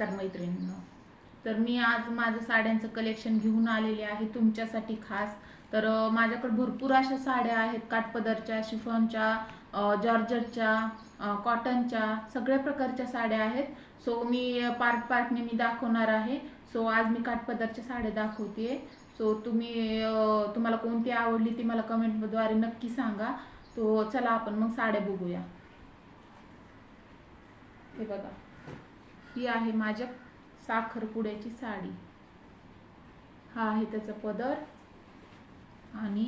नमस्कार मैत्रिणींनो. तर मी आज माझं साड्यांचं कलेक्शन घेऊन आलेले आहे तुमच्यासाठी खास. तर माझ्याकडे भरपूर अशा साड्या आहेत काठपदरच्या शिफॉनच्या जॉर्जरच्या जॉर्जटच्या कॉटनच्या सगळ्या प्रकारच्या साड्या आहेत. सो मी पार्ट पार्टने मी दाखवणार आहे. सो आज मी काठपदरच्या साड्या दाखवते सो तुम्ही तुम्हाला कोणती आवडली ती मला कमेंटद्वारे नक्की सांगा. तो चला आपण मग साड्या बघूया. हे बघा. ही आहे माझ्या साखरपुड्याची साडी. हा आहे त्याचा पदर. आणि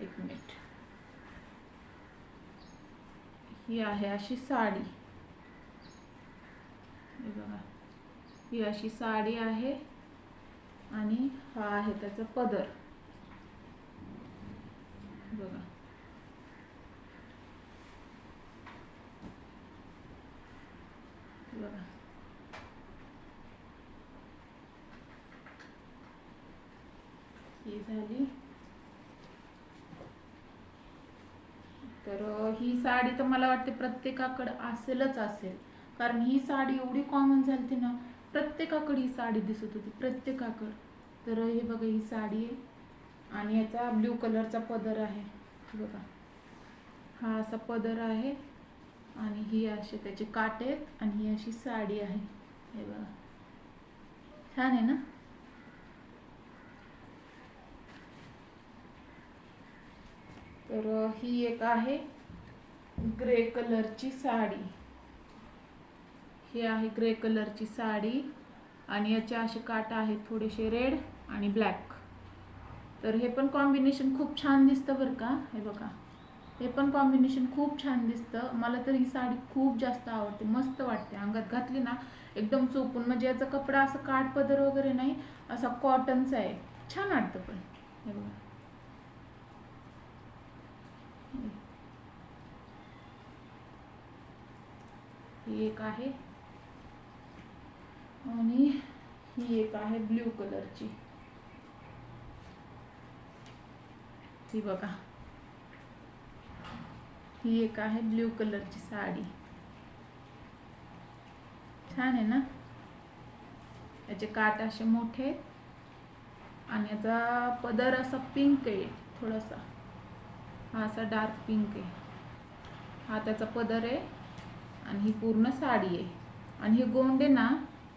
एक मिनिट. ही आहे अशी साडी. बघा. ही अशी साडी आहे. आणि हा आहे त्याचा पदर. बघा. बघा ही झाली तर ही साडी तर मला वाटते प्रत्येकाकडे असेलच असेल. कारण ही साडी एवढी कॉमन झाली ना प्रत्येकाकडे ही साडी दिसत होती प्रत्येकाकडे. तर हे बघा ही साडी आहे. आणि याचा ब्ल्यू कलरचा पदर आहे. बघा. हा असा पदर आहे. आणि ही अशी त्याचे काट आहेत आणि ही अशी साडी आहे. हे बघा. छान आहे ना? तर ही एक आहे ग्रे कलरची साडी. ही आहे ग्रे कलरची साडी आणि याचे असे काट आहेत थोडेसे रेड आणि ब्लॅक. तर हे पण कॉम्बिनेशन खूप छान दिसतं बरं का? हे बघा. हे पण कॉम्बिनेशन खूप छान दिसतं. मला तर ही साडी खूप जास्त आवडते. मस्त वाटते. अंगात घातली ना एकदम चोपून. म्हणजे याचा कपडा असं काठ पदर वगैरे नाही असा कॉटनचा आहे. छान वाटतं पण. हे बघा. ही एक आहे. आणि ही एक आहे ब्ल्यू कलरची ही बघा. ही एक आहे ब्ल्यू कलरची साडी. छान आहे ना? याचे काट असे मोठे आणि याचा पदर असा पिंक आहे थोडासा. हा असा डार्क पिंक आहे. हा त्याचा पदर आहे आणि ही पूर्ण साडी आहे. आणि हे गोंडे ना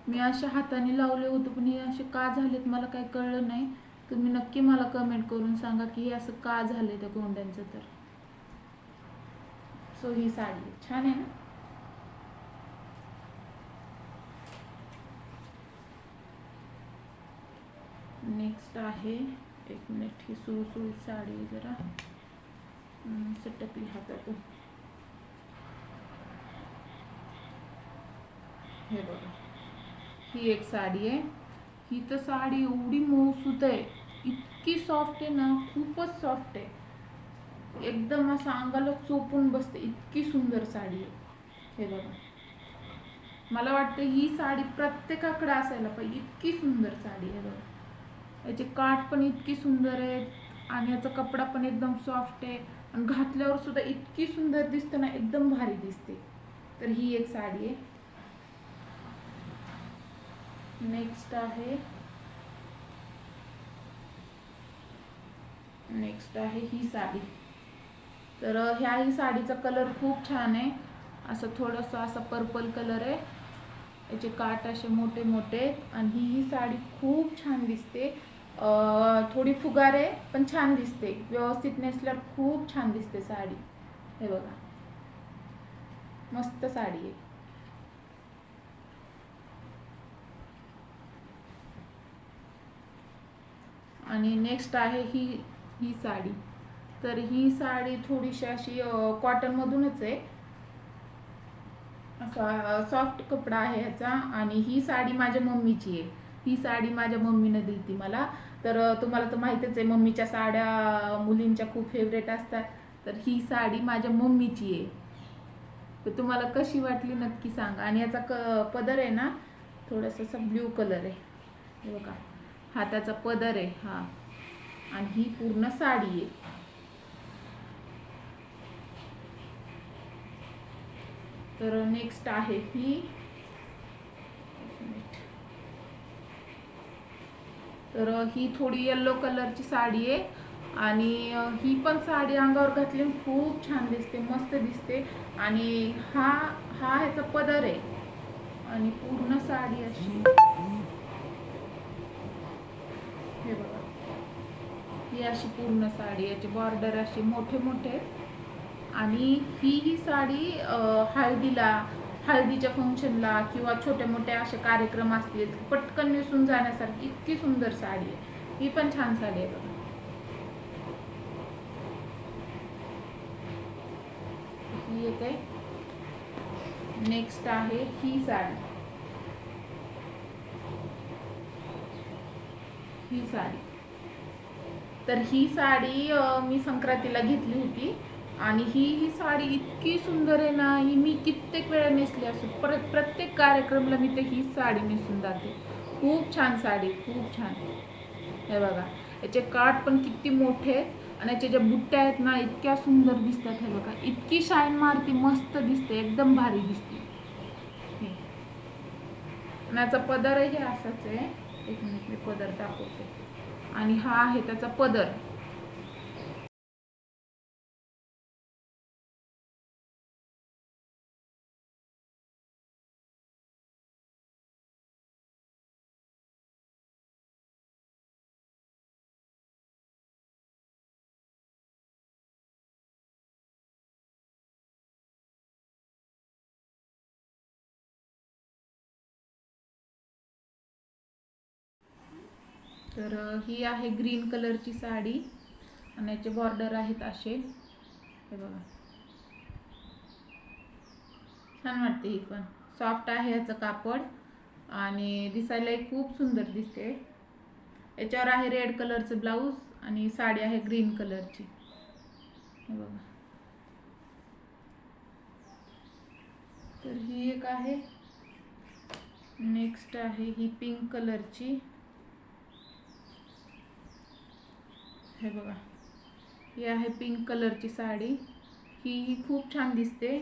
मी अशा हाताने लावले होते पण हे असे का झालेत मला काही कळलं नाही. तुम्ही नक्की मला कमेंट करून सांगा की हे असं का झालं त्या गोंड्यांचं तर. सो ही साडी. छान आहे ना नेक्स्ट आहे एक मिनिट ही सुळसुळीत साडी जरा। सटकली हातातून हे बघा ही एक साडी आहे ही तर साडी एवढी मऊसूत आहे इतकी सॉफ्ट आहे ना खूपच सॉफ्ट आहे एकदम असं अंगाला चोपून बसते. इतकी सुंदर साडी आहे. हे बघा. मला वाटतं ही साडी प्रत्येकाकडे असायला पाहिजे. इतकी सुंदर साडी आहे बघा. याचे काठ पण इतकी सुंदर आहेत आणि याचा कपडा पण एकदम सॉफ्ट आहे. आणि घातल्यावर सुद्धा इतकी सुंदर दिसते ना एकदम भारी दिसते. तर ही एक साडी आहे. नेक्स्ट आहे. नेक्स्ट आहे ही साडी. तर ह्याही साडीचा कलर खूप छान आहे. असं थोडंसं असा पर्पल कलर आहे. याचे काट असे मोठे मोठे आणि ही ही साडी खूप छान दिसते. थोडी फुगार आहे पण छान दिसते. व्यवस्थित नेसल्यावर खूप छान दिसते साडी. हे बघा. मस्त साडी आहे. आणि नेक्स्ट आहे ही ही साडी. तर ही साडी थोडीशी अशी कॉटनमधूनच आहे. असा सॉफ्ट कपडा आहे ह्याचा आणि ही साडी माझ्या मम्मीची आहे. ही साडी माझ्या मम्मीनं दिली ती मला. तर तुम्हाला तर माहीतच आहे मम्मीच्या साड्या मुलींच्या खूप फेवरेट असतात. तर ही साडी माझ्या मम्मीची आहे. तर तुम्हाला कशी वाटली नक्की सांगा. आणि याचा क पदर आहे ना थोडासा असा ब्ल्यू कलर आहे. हे बघा. हाताचा पदर आहे हा. आणि ही पूर्ण साडी आहे. तर नेक्स्ट आहे ही. तर ही थोडी येल्लो कलरची साडी आहे. आणि ही पण साडी अंगावर घातली खूप छान दिसते मस्त दिसते. आणि हा हा ह्याचा पदर आहे. आणि पूर्ण साडी अशी. हे बघा. ही अशी पूर्ण साडी याची बॉर्डर अशी मोठे मोठे आणि ही ही साडी हळदीला हळदीच्या फंक्शनला किंवा छोटे मोठे असे कार्यक्रम असतील पटकन नेसून जाण्यासारखी इतकी सुंदर साडी आहे. ही पण छान साडी आहे बघा. ही एक आहे. नेक्स्ट आहे ही साडी. ही साडी. तर ही साडी मी संक्रांतीला घेतली होती. आणि ही ही साडी इतकी सुंदर आहे ना ही मी कित्येक वेळा नेसली असू परत प्रत्येक कार्यक्रमला मी ते ही साडी नेसून जाते. खूप छान साडी खूप छान. हे बघा याचे काठ पण किती मोठे आहेत आणि याच्या ज्या बुट्ट्या आहेत ना इतक्या सुंदर दिसतात हे बघा. इतकी शाईन मारती मस्त दिसते एकदम भारी दिसते. आणि याचा पदरही असाच आहे. एक मिनिट मी पदर दाखवते. आणि हा आहे त्याचा पदर. तर ही आहे ग्रीन कलरची साडी आणि याचे बॉर्डर आहेत असे. हे बघा. छान वाटते ही पण. सॉफ्ट आहे याचं कापड आणि दिसायलाही खूप सुंदर दिसते. याच्यावर आहे रेड कलरचं ब्लाऊज आणि साडी आहे ग्रीन कलरची. हे बघा. तर ही एक आहे. नेक्स्ट आहे ही पिंक कलरची. हे बघा. ही आहे पिंक कलरची साडी. ही ही खूप छान दिसते.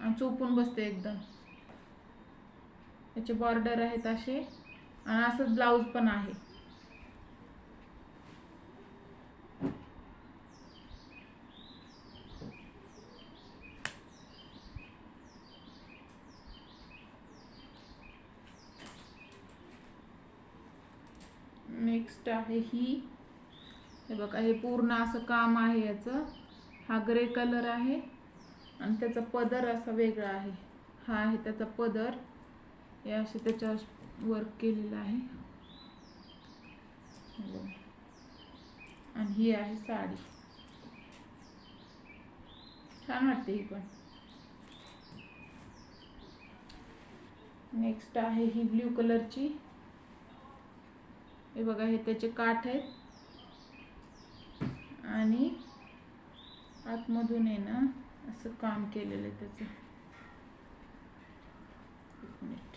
आणि चोपून बसते एकदम. याचे बॉर्डर आहेत असे. आणि असंच ब्लाऊज पण आहे. नेक्स्ट आहे ही. हे बघा हे पूर्ण असं काम आहे याचं. हा ग्रे कलर आहे आणि त्याचा पदर असा वेगळा आहे. हा आहे त्याचा पदर. हे असे त्याच्यावर वर्क केलेलं आहे. आणि ही आहे साडी. छान वाटते ही पण. नेक्स्ट आहे ही ब्ल्यू कलरची हे बघा हे त्याचे काठ आहेत. आणि आतमधून आहे ना असं काम केलेलं आहे त्याचं. एक मिनिट.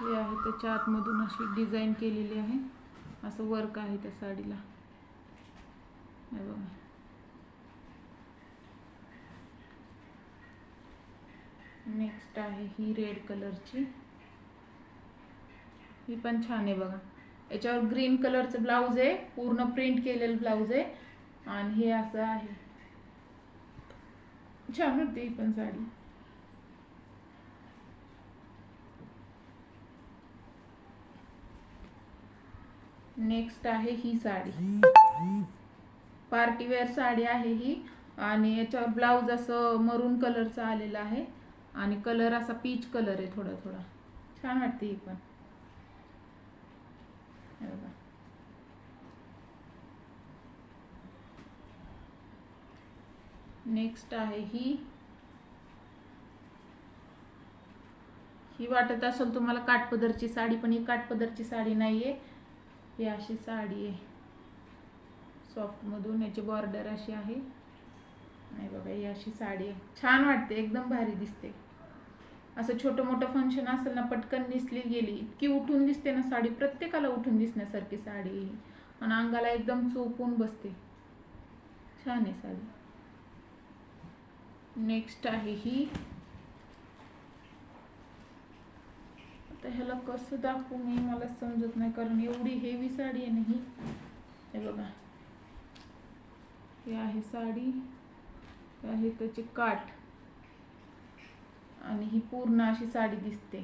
हे आहे त्याच्या आतमधून अशी डिझाईन केलेली आहे. असं वर्क आहे त्या साडीला. बघा. नेक्स्ट आहे ही रेड कलरची. ही पण छान आहे बघा. याच्यावर ग्रीन कलरचं ब्लाऊज आहे पूर्ण प्रिंट केलेलं ब्लाऊज आहे. आणि हे असं आहे. छान वाटते ही पण साडी. नेक्स्ट आहे ही साडी. पार्टीवेअर साडी आहे ही. आणि याच्यावर ब्लाऊज असं मरून कलरचा आलेला आहे. आणि कलर असा पीच कलर आहे थोडा थोडा. छान वाटते ही पण. बघा नेक्स्ट आहे ही. ही वाटत असेल तुम्हाला काठपदरची साडी पण ही काठपदरची साडी नाही आहे ही अशी साडी आहे. सॉफ्टमधून याची बॉर्डर अशी आहे. नाही बघा ही अशी साडी आहे. छान वाटते एकदम भारी दिसते. असं छोटं मोठं फंक्शन असेल ना पटकन दिसली गेली इतकी उठून दिसते ना साडी प्रत्येकाला उठून दिसण्यासारखी साडी. आणि अंगाला एकदम चोपून बसते. छान आहे साडी. नेक्स्ट आहे ही. आता ह्याला कसं दाखवू मी मला समजत नाही कारण एवढी हेवी साडी आहे ना ही. हे बघा. हे आहे साडी. हे आहे त्याची काठ. आणि ही पूर्ण अशी साडी दिसते.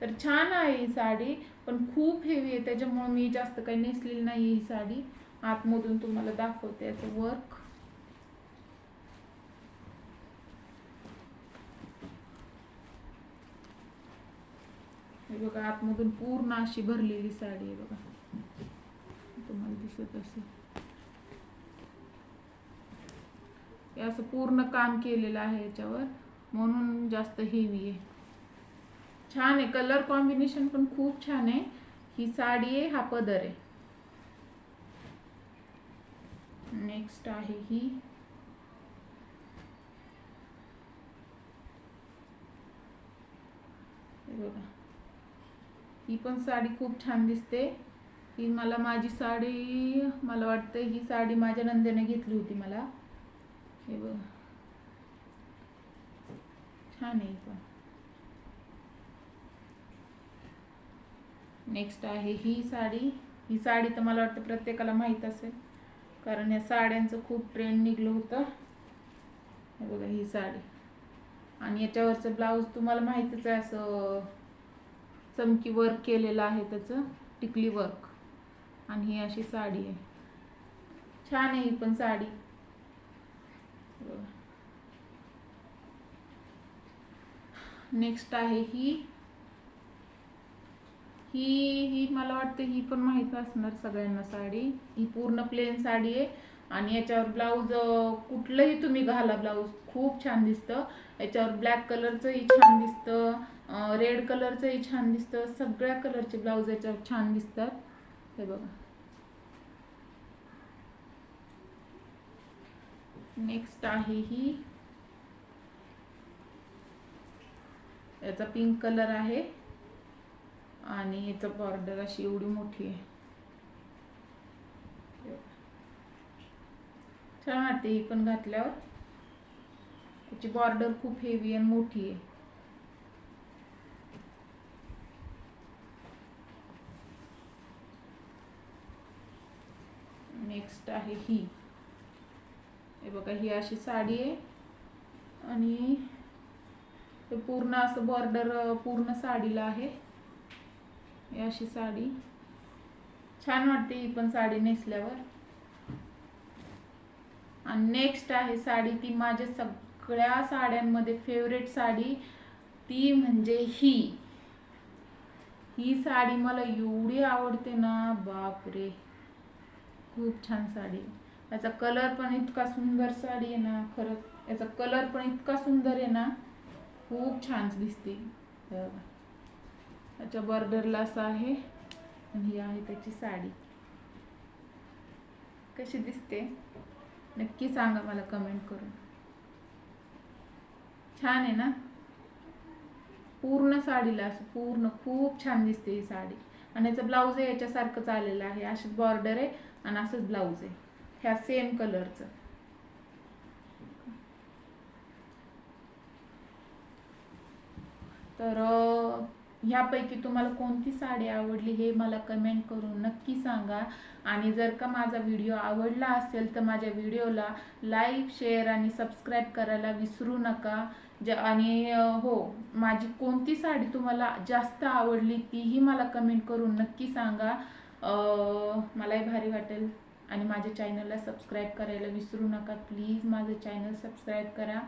तर छान आहे ही साडी पण खूप हेवी आहे. त्याच्यामुळे मी जास्त काही नेसलेली नाही ही साडी. आतमधून तुम्हाला दाखवते याचं वर्क हे बघा आतमधून पूर्ण अशी भरलेली साडी आहे बघा. तुम्हाला दिसत असेल. हे असं पूर्ण काम केलेलं आहे याच्यावर. म्हणून जास्त हेवी आहे. छान आहे. कलर कॉम्बिनेशन पण खूप छान आहे. ही साडी आहे हा पदर आहे. नेक्स्ट आहे ही. बघा. ही पण साडी खूप छान दिसते. ही मला माझी साडी मला वाटतं ही साडी माझ्या नंदेने घेतली होती मला. हे बघा. छान आहे पण. नेक्स्ट आहे ही साडी. ही साडी तर मला वाटतं प्रत्येकाला माहीत असेल. कारण या साड्यांचं खूप ट्रेंड निघलं होतं. हे बघा ही साडी. आणि याच्यावरचं ब्लाऊज तुम्हाला माहीतच आहे असं चमकी वर्क केलेलं आहे त्याचं टिकली वर्क आणि ही अशी साडी आहे. छान आहे ही पण साडी. नेक्स्ट आहे ही. ही ही मला वाटतं ही पण माहीत असणार सगळ्यांना साडी. ही पूर्ण प्लेन साडी आहे. आणि याच्यावर ब्लाऊज कुठलंही तुम्ही घाला ब्लाऊज खूप छान दिसतं. याच्यावर ब्लॅक कलरचंही छान दिसतं. रेड कलरचंही छान दिसतं. सगळ्या कलरचे ब्लाऊज याच्यावर छान दिसतात. हे बघा. नेक्स्ट आहे ही. याचा पिंक कलर आहे. आणि याचं बॉर्डर अशी एवढी मोठी आहे. छान वाटते ही पण घातल्यावर. त्याची बॉर्डर खूप हेवी आणि मोठी आहे. नेक्स्ट आहे ही. हे बघा ही अशी साडी आहे. आणि हे पूर्ण असं बॉर्डर पूर्ण साडीला आहे. अशी साडी. छान वाटते ही पण साडी नेसल्यावर. आणि नेक्स्ट आहे साडी ती माझ्या सगळ्या साड्यांमध्ये फेवरेट साडी. ती म्हणजे ही. ही साडी मला एवढी आवडते ना बापरे. खूप छान साडी. याचा कलर पण इतका सुंदर साडी आहे ना खरंच. याचा कलर पण इतका सुंदर आहे ना खूप छान दिसते. त्याच्या बॉर्डरला असं आहे आणि ही आहे त्याची साडी. कशी दिसते? नक्की सांगा मला कमेंट करून. छान आहे ना? पूर्ण साडीला असं पूर्ण खूप छान दिसते ही साडी. आणि याचं ब्लाऊज आहे याच्यासारखंच आलेलं आहे. अशीच बॉर्डर आहे आणि असंच ब्लाऊज आहे. ह्या सेम कलरचं तर ह्यापैकी तुम्हाला कोणती साडी आवडली हे मला कमेंट करून नक्की सांगा. आणि जर का माझा व्हिडिओ आवडला असेल तर माझ्या व्हिडिओला लाईक शेअर आणि सबस्क्राईब करायला विसरू नका. ज आणि हो माझी कोणती साडी तुम्हाला जास्त आवडली तीही मला कमेंट करून नक्की सांगा. मलाही भारी वाटेल. आणि माझ्या चॅनलला सबस्क्राईब करायला विसरू नका. प्लीज माझं चॅनल सबस्क्राईब करा.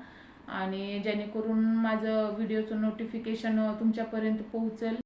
आणि जेणेकरून माझं व्हिडिओचं नोटिफिकेशन तुमच्यापर्यंत पोहोचेल.